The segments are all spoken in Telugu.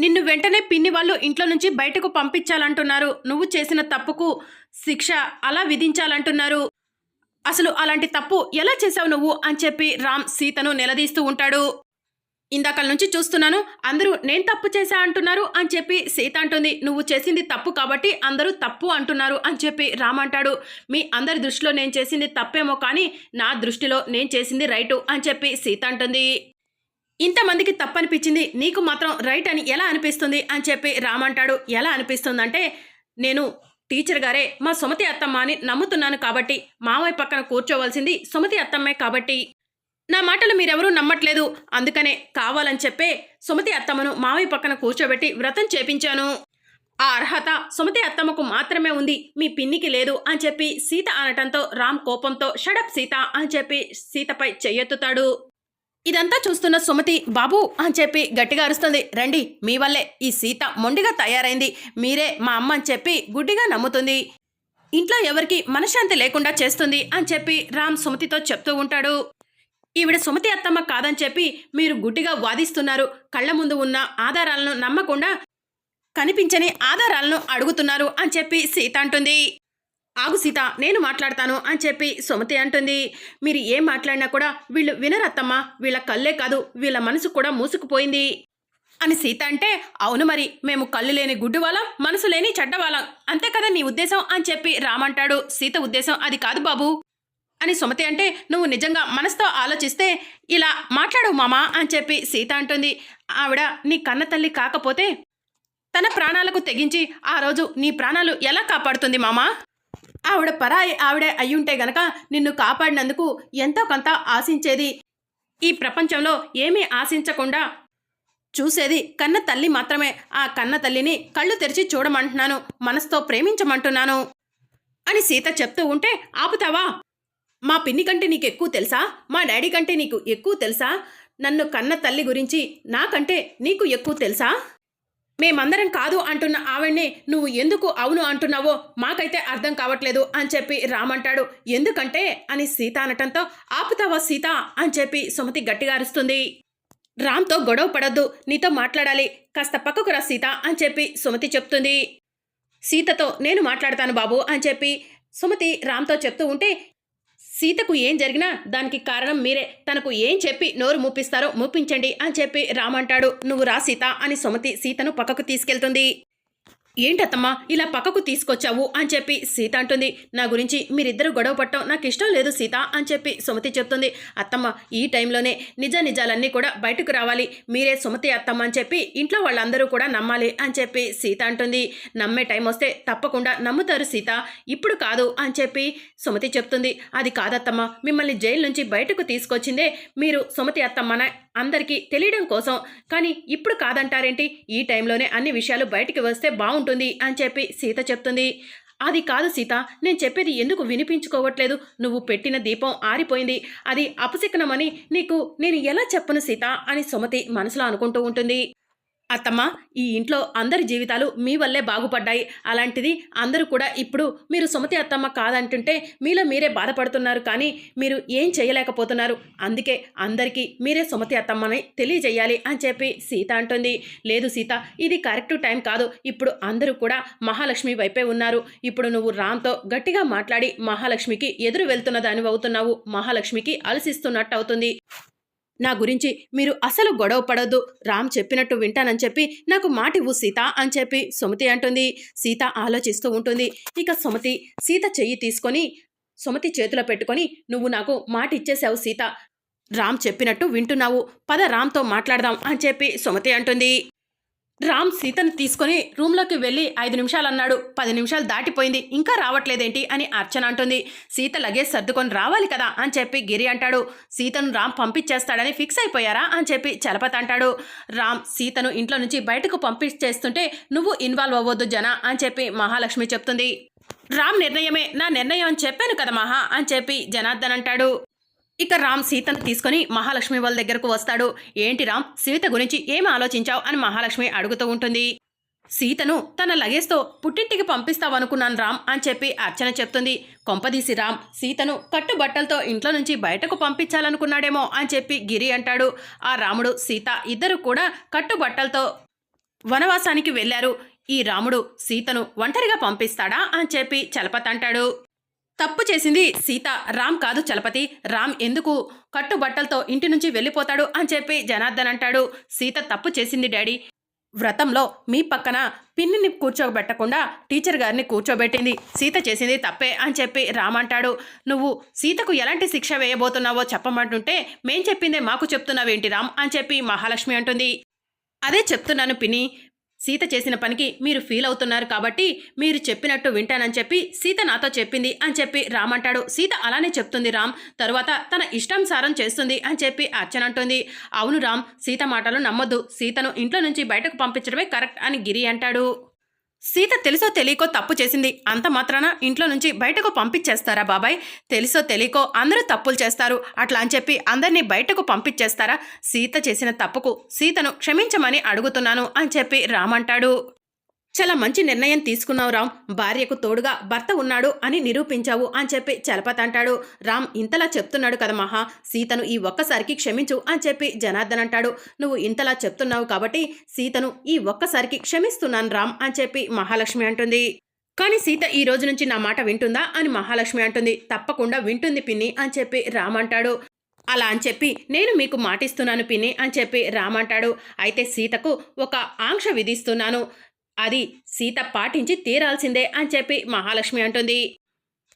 నిన్ను వెంటనే పిన్ని వాళ్ళు ఇంట్లో నుంచి బయటకు పంపించాలంటున్నారు. నువ్వు చేసిన తప్పుకు శిక్ష అలా విధించాలంటున్నారు. అసలు అలాంటి తప్పు ఎలా చేశావు నువ్వు? అని చెప్పి రామ్ సీతను నిలదీస్తూ ఉంటాడు. ఇందాకల నుంచి చూస్తున్నాను అందరూ నేను తప్పు చేశా అంటున్నారు అని చెప్పి సీత అంటుంది. నువ్వు చేసింది తప్పు కాబట్టి అందరూ తప్పు అంటున్నారు అని చెప్పి రామ్ అంటాడు. మీ అందరి దృష్టిలో నేను చేసింది తప్పేమో కానీ నా దృష్టిలో నేను చేసింది రైటు అని చెప్పి సీత అంటుంది. ఇంతమందికి తప్పనిపించింది నీకు మాత్రం రైట్ అని ఎలా అనిపిస్తుంది అని చెప్పి రామ్ అంటాడు. ఎలా అనిపిస్తుందంటే నేను టీచర్ గారే మా సుమతి అత్తమ్మ అని నమ్ముతున్నాను కాబట్టి మావయ్య పక్కన కూర్చోవలసింది సుమతి అత్తమ్మే కాబట్టి. నా మాటలు మీరెవరూ నమ్మట్లేదు. అందుకనే కావాలని చెప్పే సుమతి అత్తమ్మను మావయ్య పక్కన కూర్చోబెట్టి వ్రతం చేపించాను. ఆ అర్హత సుమతి అత్తమ్మకు మాత్రమే ఉంది మీ పిన్నికి లేదు అని చెప్పి సీత అనటంతో రామ్ కోపంతో షడప్ సీత అని చెప్పి సీతపై చెయ్యెత్తుతాడు. ఇదంతా చూస్తున్న సుమతి బాబు అని చెప్పి గట్టిగా అరుస్తుంది. రండి మీ వల్లే ఈ సీత మొండిగా తయారైంది. మీరే మా అమ్మ అని చెప్పి గుడ్డిగా నమ్ముతుంది. ఇంట్లో ఎవరికి మనశ్శాంతి లేకుండా చేస్తుంది అని చెప్పి రామ్ సుమతితో చెప్తూ ఉంటాడు. ఈవిడ సుమతి అత్తమ్మ కాదని చెప్పి మీరు గుడ్డిగా వాదిస్తున్నారు. కళ్ళ ముందు ఉన్న ఆధారాలను నమ్మకుండా కనిపించని ఆధారాలను అడుగుతున్నారు అని చెప్పి సీత అంటుంది. ఆగు సీత నేను మాట్లాడతాను అని చెప్పి సుమతి అంటుంది. మీరు ఏం మాట్లాడినా కూడా వీళ్ళు వినరత్తమ్మ వీళ్ళ కళ్ళే కాదు వీళ్ళ మనసు కూడా మూసుకుపోయింది. అని సీత అంటే అవును మరి మేము కళ్ళు లేని గుడ్డు వాళ్ళం మనసు లేని చెడ్డవాళ్ళం అంతే కదా నీ ఉద్దేశం? అని చెప్పి రామంటాడు సీత ఉద్దేశం అది కాదు బాబు. అని సుమతి అంటే నువ్వు నిజంగా మనసుతో ఆలోచిస్తే ఇలా మాట్లాడు మామా అని చెప్పి సీత అంటుంది. ఆవిడ నీ కన్న తల్లి కాకపోతే తన ప్రాణాలకు తెగించి ఆ రోజు నీ ప్రాణాలు ఎలా కాపాడుతుంది మామా? ఆవిడ పరాయి ఆవిడే అయ్యుంటే గనక నిన్ను కాపాడినందుకు ఎంతో కొంత ఆశించేది. ఈ ప్రపంచంలో ఏమీ ఆశించకుండా చూసేది కన్న తల్లి మాత్రమే. ఆ కన్న తల్లిని కళ్ళు తెరిచి చూడమంటున్నాను మనసుతో ప్రేమించమంటున్నాను అని సీత చెప్తూ ఉంటే ఆపుతావా? మా పిన్ని కంటే నీకు ఎక్కువ తెలుసా? మా డాడీ కంటే నీకు ఎక్కువ తెలుసా? నన్ను కన్న తల్లి గురించి నాకంటే నీకు ఎక్కువ తెలుసా? మేమందరం కాదు అంటున్న ఆవిడ్ని నువ్వు ఎందుకు అవును అంటున్నావో మాకైతే అర్థం కావట్లేదు అని చెప్పి రామంటాడు ఎందుకంటే? అని సీత అనటంతో ఆపుతావా సీత? అని చెప్పి సుమతి గట్టిగా అరుస్తుంది. రామ్తో గొడవ పడొద్దు నీతో మాట్లాడాలి. కాస్త పక్కకు రా సీత అని చెప్పి సుమతి చెప్తుంది. సీతతో నేను మాట్లాడతాను బాబు అని చెప్పి సుమతి రామ్తో చెప్తూ ఉంటే సీతకు ఏం జరిగినా దానికి కారణం మీరే. తనకు ఏం చెప్పి నోరు మూపిస్తారో మూపించండి అని చెప్పి రామంటాడు నువ్వు రా సీత అని సుమతి సీతను పక్కకు తీసుకెళ్తుంది. ఏంటత్తమ్మా ఇలా పక్కకు తీసుకొచ్చావు అని చెప్పి సీత అంటుంది. నా గురించి మీరిద్దరు గొడవ పట్టడం నాకు ఇష్టం లేదు సీత అని చెప్పి సుమతి చెప్తుంది. అత్తమ్మ ఈ టైంలోనే నిజ నిజాలన్నీ కూడా బయటకు రావాలి. మీరే సుమతి అత్తమ్మ అని చెప్పి ఇంట్లో వాళ్ళందరూ కూడా నమ్మాలి అని చెప్పి సీత అంటుంది. నమ్మే టైం వస్తే తప్పకుండా నమ్ముతారు సీత. ఇప్పుడు కాదు అని చెప్పి సుమతి చెప్తుంది. అది కాదత్తమ్మ మిమ్మల్ని జైలు నుంచి బయటకు తీసుకొచ్చిందే మీరు సుమతి అత్తమ్మన అందరికీ తెలియడం కోసం. కానీ ఇప్పుడు కాదంటారేంటి? ఈ టైంలోనే అన్ని విషయాలు బయటికి వస్తే బాగుంటుంది. ఉంటుంది అని చెప్పి సీత చెప్తుంది. అది కాదు సీత నేను చెప్పేది ఎందుకు వినిపించుకోవట్లేదు? నువ్వు పెట్టిన దీపం ఆరిపోయింది. అది అపశకనమని నీకు నేను ఎలా చెప్పను సీత? అని సుమతి మనసులో అనుకుంటూ ఉంటుంది. అత్తమ్మ ఈ ఇంట్లో అందరి జీవితాలు మీ వల్లే బాగుపడ్డాయి. అలాంటిది అందరూ కూడా ఇప్పుడు మీరు సుమతి అత్తమ్మ కాదంటుంటే మీలో మీరే బాధపడుతున్నారు కానీ మీరు ఏం చేయలేకపోతున్నారు. అందుకే అందరికీ మీరే సుమతి అత్తమ్మని తెలియజేయాలి అని చెప్పి సీత అంటుంది. లేదు సీత ఇది కరెక్ట్ టైం కాదు. ఇప్పుడు అందరూ కూడా మహాలక్ష్మి వైపే ఉన్నారు. ఇప్పుడు నువ్వు రామ్తో గట్టిగా మాట్లాడి మహాలక్ష్మికి ఎదురు వెళ్తున్న దాని అవుతున్నావు మహాలక్ష్మికి అలసిస్తున్నట్టు అవుతుంది నా గురించి మీరు అసలు గొడవ పడొద్దు. రామ్ చెప్పినట్టు వింటానని చెప్పి నాకు మాట ఇవ్వు సీత అని చెప్పి సుమతి అంటుంది. సీత ఆలోచిస్తూ ఉంటుంది. ఇక సుమతి సీత చెయ్యి తీసుకొని సుమతి చేతిలో పెట్టుకొని నువ్వు నాకు మాట ఇచ్చేసావు సీత. రామ్ చెప్పినట్టు వింటున్నావు. పద రామ్తో మాట్లాడదాం అని చెప్పి సుమతి అంటుంది. రామ్ సీతను తీసుకొని రూమ్లోకి వెళ్ళి ఐదు నిమిషాలు అన్నాడు. పది నిమిషాలు దాటిపోయింది. ఇంకా రావట్లేదేంటి? అని అర్చన అంటుంది. సీత లగేజ్ సర్దుకొని రావాలి కదా? అని చెప్పి గిరి అంటాడు. సీతను రామ్ పంపించేస్తాడని ఫిక్స్ అయిపోయారా? అని చెప్పి చలపతి అంటాడు. రామ్ సీతను ఇంట్లో నుంచి బయటకు పంపించేస్తుంటే నువ్వు ఇన్వాల్వ్ అవ్వద్దు జన అని చెప్పి మహాలక్ష్మి చెప్తుంది. రామ్ నిర్ణయమే. నా నిర్ణయం అని చెప్పాను కదా మహా అని చెప్పి జనార్దన్ అంటాడు. ఇక రామ్ సీతను తీసుకొని మహాలక్ష్మి వాళ్ళ దగ్గరకు వస్తాడు. ఏంటి రామ్ సీత గురించి ఏం ఆలోచించావు అని మహాలక్ష్మి అడుగుతూ ఉంటుంది. సీతను తన లగేజ్తో పుట్టింటికి పంపిస్తావనుకున్నాను రామ్ అని చెప్పి అర్చన చెప్తుంది. కొంపదీసి రామ్ సీతను కట్టుబట్టలతో ఇంట్లో నుంచి బయటకు పంపించాలనుకున్నాడేమో అని చెప్పి గిరి అంటాడు. ఆ రాముడు సీత ఇద్దరు కూడా కట్టుబట్టలతో వనవాసానికి వెళ్ళారు ఈ రాముడు సీతను ఒంటరిగా పంపిస్తాడా అని చెప్పి చలపతంటాడు తప్పు చేసింది సీత. రామ్ కాదు చలపతి. రామ్ ఎందుకు కట్టుబట్టలతో ఇంటి నుంచి వెళ్ళిపోతాడు అని చెప్పి జనార్దన్ అంటాడు. సీత తప్పు చేసింది డాడీ. వ్రతంలో మీ పక్కన పిన్నిని కూర్చోబెట్టకుండా టీచర్ గారిని కూర్చోబెట్టింది. సీత చేసింది తప్పే అని చెప్పి రామ్ అంటాడు. నువ్వు సీతకు ఎలాంటి శిక్ష వేయబోతున్నావో చెప్పమంటుంటే మేం చెప్పిందే మాకు చెప్తున్నావేంటి రామ్ అని చెప్పి మహాలక్ష్మి అంటుంది. అదే చెప్తున్నాను పిన్ని. సీత చేసిన పనికి మీరు ఫీల్ అవుతున్నారు కాబట్టి మీరు చెప్పినట్టు వింటానని చెప్పి సీత నాతో చెప్పింది అని చెప్పి రామ్ అంటాడు. సీత అలానే చెప్తుంది రామ్. తరువాత తన ఇష్టానుసారం చేస్తుంది అని చెప్పి అర్చన అంటుంది. అవును రామ్ సీత మాటలు నమ్మొద్దు. సీతను ఇంట్లో నుంచి బయటకు పంపించడమే కరెక్ట్ అని గిరి అంటాడు. సీత తెలుసో తెలియకో తప్పు చేసింది. అంత మాత్రాన ఇంట్లో నుంచి బయటకు పంపించేస్తారా బాబాయ్? తెలుసో తెలియకో అందరూ తప్పులు చేస్తారు. అట్లా అని చెప్పి అందరినీ బయటకు పంపించేస్తారా? సీత చేసిన తప్పుకు సీతను క్షమించమని అడుగుతున్నాను అని చెప్పి రామంటాడు. చాలా మంచి నిర్ణయం తీసుకున్నావు రామ్. భార్యకు తోడుగా భర్త ఉన్నాడు అని నిరూపించావు అని చెప్పి చలపతి అంటాడు. రామ్ ఇంతలా చెప్తున్నాడు కదా మహా. సీతను ఈ ఒక్కసారికి క్షమించు అని చెప్పి జనార్దన్ అంటాడు. నువ్వు ఇంతలా చెప్తున్నావు కాబట్టి సీతను ఈ ఒక్కసారికి క్షమిస్తున్నాను రామ్ అని చెప్పి మహాలక్ష్మి అంటుంది. కానీ సీత ఈ రోజు నుంచి నా మాట వింటుందా అని మహాలక్ష్మి అంటుంది. తప్పకుండా వింటుంది పిన్ని అని చెప్పి రామ్ అంటాడు. అలా అని చెప్పి నేను మీకు మాటిస్తున్నాను పిన్ని అని చెప్పి రామ్ అంటాడు. అయితే సీతకు ఒక ఆంక్ష విధిస్తున్నాను. అది సీత పాటించి తీరాల్సిందే అని చెప్పి మహాలక్ష్మి అంటుంది.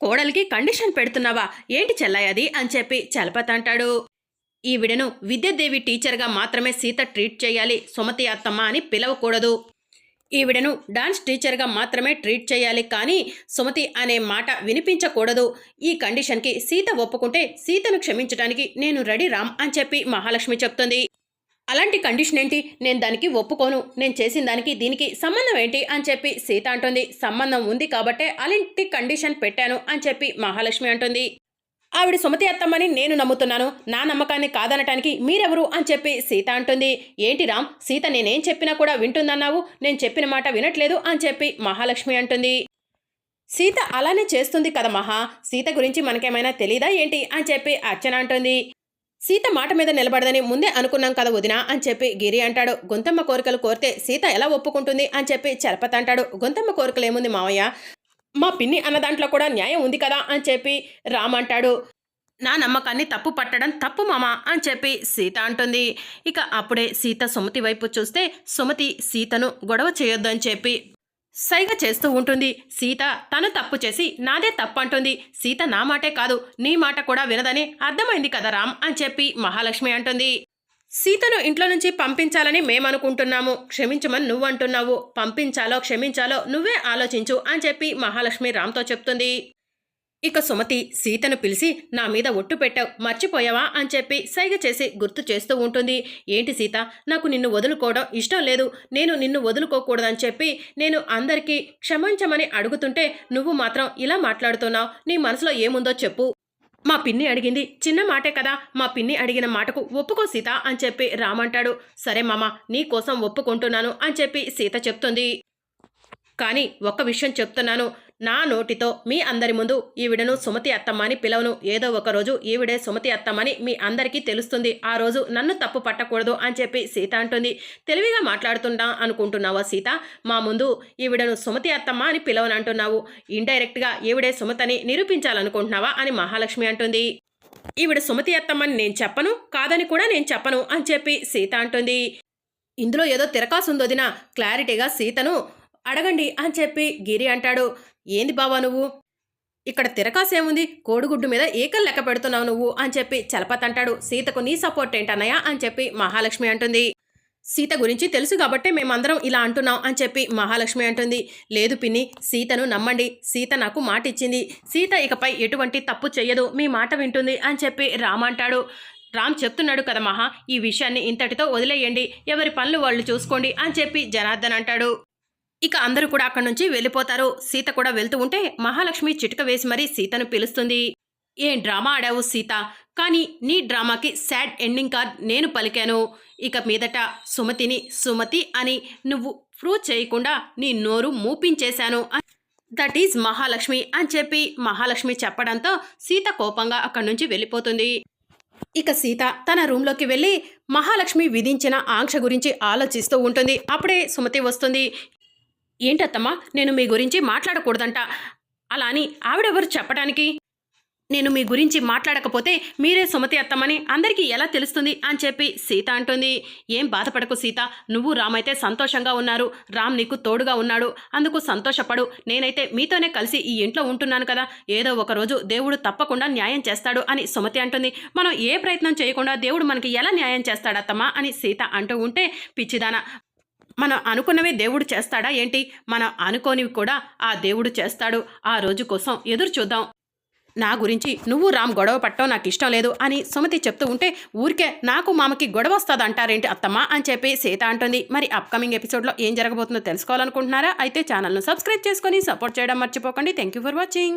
కోడలికి కండిషన్ పెడుతున్నావా? ఏంటి చెల్లాయి అది? అని చెప్పి చలపతి అంటాడు. ఈవిడను విద్యాదేవి టీచర్గా మాత్రమే సీత ట్రీట్ చేయాలి సుమతి అత్తమ్మ అని పిలవకూడదు. ఈవిడను డాన్స్ టీచర్గా మాత్రమే ట్రీట్ చేయాలి కానీ సుమతి అనే మాట వినిపించకూడదు. ఈ కండిషన్కి సీత ఒప్పుకుంటే సీతను క్షమించడానికి నేను రెడీ రామ్ అని చెప్పి మహాలక్ష్మి చెప్తుంది. అలాంటి కండిషన్ ఏంటి? నేను దానికి ఒప్పుకోను. నేను చేసిన దానికి దీనికి సంబంధం ఏంటి? అని చెప్పి సీత అంటుంది. సంబంధం ఉంది కాబట్టే అలాంటి కండిషన్ పెట్టాను అని చెప్పి మహాలక్ష్మి అంటుంది. ఆవిడ సుమతి అత్తమ్మని నేను నమ్ముతున్నాను. నా నమ్మకాన్ని కాదనటానికి మీరెవరు అని చెప్పి సీత అంటుంది. ఏంటి రామ్? సీత నేనేం చెప్పినా కూడా వింటుందన్నావు. నేను చెప్పిన మాట వినట్లేదు అని చెప్పి మహాలక్ష్మి అంటుంది. సీత అలానే చేస్తుంది కదా మహా. సీత గురించి మనకేమైనా తెలీదా ఏంటి? అని చెప్పి అర్చన అంటుంది. సీత మాట మీద నిలబడదని ముందే అనుకున్నాం కదా వదినా అని చెప్పి గిరి అంటాడు. గొంతమ్మ కోరికలు కోరితే సీత ఎలా ఒప్పుకుంటుంది అని చెప్పి చలపత అంటాడు. గొంతమ్మ కోరికలు ఏముంది మావయ్య? మా పిన్ని అన్న దాంట్లో కూడా న్యాయం ఉంది కదా అని చెప్పి రామ్ అంటాడు. నా నమ్మకాన్ని తప్పు పట్టడం తప్పు మామ అని చెప్పి సీత అంటుంది. ఇక అప్పుడే సీత సుమతి వైపు చూస్తే సుమతి సీతను గొడవ చేయొద్దు అని చెప్పి సైగ చేస్తూ ఉంటుంది. సీత తను తప్పు చేసి నాదే తప్పు అంటుంది సీత నా మాటే కాదు నీ మాట కూడా వినదని అర్థమైంది కదా రామ్ అని చెప్పి మహాలక్ష్మి అంటుంది. సీతను ఇంట్లో నుంచి పంపించాలని మేమనుకుంటున్నాము. క్షమించమని నువ్వు అంటున్నావు పంపించాలో క్షమించాలో నువ్వే ఆలోచించు అని చెప్పి మహాలక్ష్మి రామ్తో చెప్తుంది. ఇక సుమతి సీతను పిలిచి నా మీద ఒట్టు పెట్టావు మర్చిపోయావా? అని చెప్పి సైగ చేసి గుర్తు చేస్తూ ఉంటుంది. ఏంటి సీత నాకు నిన్ను వదులుకోవడం ఇష్టం లేదు. నేను నిన్ను వదులుకోకూడదని చెప్పి నేను అందరికీ క్షమించమని అడుగుతుంటే నువ్వు మాత్రం ఇలా మాట్లాడుతున్నావు. నీ మనసులో ఏముందో చెప్పు. మా పిన్ని అడిగింది. చిన్న మాటే కదా మా పిన్ని అడిగిన మాటకు ఒప్పుకో సీత అని చెప్పి రామంటాడు సరే మామ నీ కోసం ఒప్పుకుంటున్నాను అని చెప్పి సీత చెప్తుంది. కానీ ఒక్క విషయం చెప్తున్నాను. నా నోటితో మీ అందరి ముందు ఈవిడను సుమతి అత్తమ్మని పిలవను. ఏదో ఒక రోజు ఈవిడే సుమతి అత్తమ్మని మీ అందరికీ తెలుస్తుంది. ఆ రోజు నన్ను తప్పు పట్టకూడదు అని చెప్పి సీత అంటుంది. తెలివిగా మాట్లాడుతుందా అనుకుంటున్నావా సీత? మా ముందు ఈవిడను సుమతి అత్తమ్మ అని పిలవనంటున్నావు. ఇండైరెక్ట్గా ఈవిడే సుమతని నిరూపించాలనుకుంటున్నావా అని మహాలక్ష్మి అంటుంది. ఈవిడ సుమతి అత్తమ్మని నేను చెప్పను కాదని కూడా నేను చెప్పను అని చెప్పి సీత అంటుంది. ఇందులో ఏదో తిరకాసుందొదిన. క్లారిటీగా సీతను అడగండి అని చెప్పి గిరి అంటాడు. ఏంది బావా నువ్వు? ఇక్కడ తిరకాసేముంది? కోడిగుడ్డు మీద ఏకలు లెక్క పెడుతున్నావు నువ్వు? అని చెప్పి చలపత్ అంటాడు. సీతకు నీ సపోర్ట్ ఏంటన్నయ్యా? అని చెప్పి మహాలక్ష్మి అంటుంది. సీత గురించి తెలుసు కాబట్టే మేమందరం ఇలా అంటున్నాం అని చెప్పి మహాలక్ష్మి అంటుంది. లేదు పిన్ని సీతను నమ్మండి. సీత నాకు మాట ఇచ్చింది సీత ఇకపై ఎటువంటి తప్పు చెయ్యదు. మీ మాట వింటుంది అని చెప్పి రామ్ అంటాడు. రామ్ చెప్తున్నాడు కదా మహా ఈ విషయాన్ని ఇంతటితో వదిలేయండి. ఎవరి పనులు వాళ్ళు చూసుకోండి అని చెప్పి జనార్దన్ అంటాడు. ఇక అందరూ కూడా అక్కడి నుంచి వెళ్ళిపోతారు. సీత కూడా వెళ్తూ ఉంటే మహాలక్ష్మి చిటుక వేసి మరీ సీతను పిలుస్తుంది. ఏం డ్రామా ఆడావు సీత? కానీ నీ డ్రామాకి సాడ్ ఎండింగ్ కార్డ్ నేను పలికాను. ఇక మీదట సుమతిని సుమతి అని నువ్వు ప్రూవ్ చేయకుండా నీ నోరు మూపించేశాను. దట్ ఈజ్ మహాలక్ష్మి అని చెప్పి మహాలక్ష్మి చెప్పడంతో సీత కోపంగా అక్కడి నుంచి వెళ్ళిపోతుంది. ఇక సీత తన రూమ్లోకి వెళ్ళి మహాలక్ష్మి విధించిన ఆంక్ష గురించి ఆలోచిస్తూ ఉంటుంది. అప్పుడే సుమతి వస్తుంది. ఏంటత్తమ్మా నేను మీ గురించి మాట్లాడకూడదంట. అలా అని ఆవిడెవరు చెప్పడానికి? నేను మీ గురించి మాట్లాడకపోతే మీరే సుమతి అత్తమని అందరికీ ఎలా తెలుస్తుంది అని చెప్పి సీత అంటుంది. ఏం బాధపడకు సీత నువ్వు రామ్ అయితే సంతోషంగా ఉన్నారు. రామ్ నీకు తోడుగా ఉన్నాడు. అందుకు సంతోషపడు. నేనైతే మీతోనే కలిసి ఈ ఇంట్లో ఉంటున్నాను కదా. ఏదో ఒక రోజు దేవుడు తప్పకుండా న్యాయం చేస్తాడు అని సుమతి అంటుంది. మనం ఏ ప్రయత్నం చేయకుండా దేవుడు మనకి ఎలా న్యాయం చేస్తాడత్తమ్మా అని సీత అంటూ ఉంటే పిచ్చిదాన మనం అనుకున్నవి దేవుడు చేస్తాడా? ఏంటి? మనం అనుకోనివి కూడా ఆ దేవుడు చేస్తాడు. ఆ రోజు కోసం ఎదురు చూద్దాం. నా గురించి నువ్వు రామ్ గొడవ పట్టడం నాకు ఇష్టం లేదు అని సుమతి చెప్తూ ఉంటే ఊరికే నాకు మామకి గొడవ వస్తుంది అంటారేంటి అత్తమ్మ అని చెప్పి సీత అంటుంది. మరి అప్కమింగ్ ఎపిసోడ్లో ఏం జరగబోతుందో తెలుసుకోవాలనుకుంటున్నారా? అయితే ఛానల్ను సబ్స్క్రైబ్ చేసుకొని సపోర్ట్ చేయడం మర్చిపోకండి. Thank you for watching